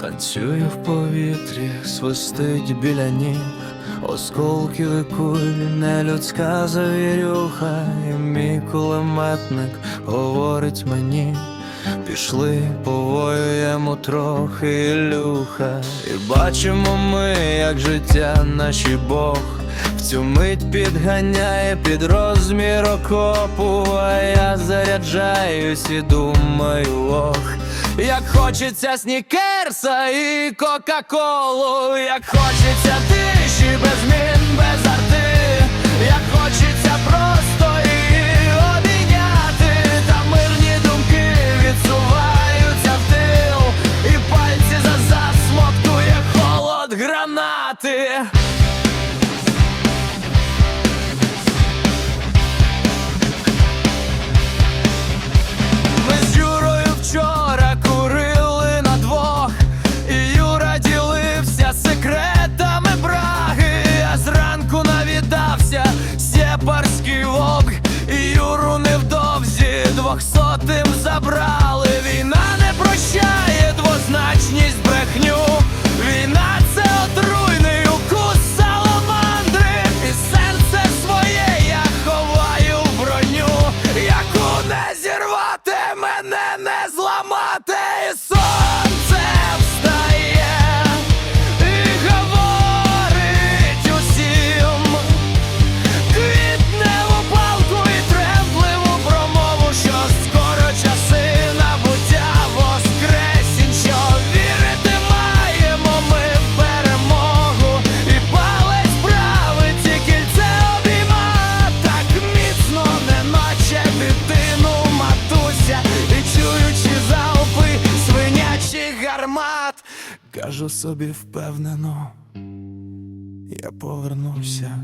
Танцюю в повітрі, свистить біля ніг, осколки і куль, нелюдська завірюха, і мій кулеметник говорить мені. Пішли, повоюємо трохи Ілюха І бачимо ми, як життя наші Бог Цю мить підганяє під розмір окопу А я заряджаюсь і думаю, ох Як хочеться снікерса і кока-колу Як хочеться тиші без мін, без арти Як хочеться просто її обійняти Та мирні думки відсуваються в тил І пальці за холод гранати гармат, кажу собі впевнено, я повернуся.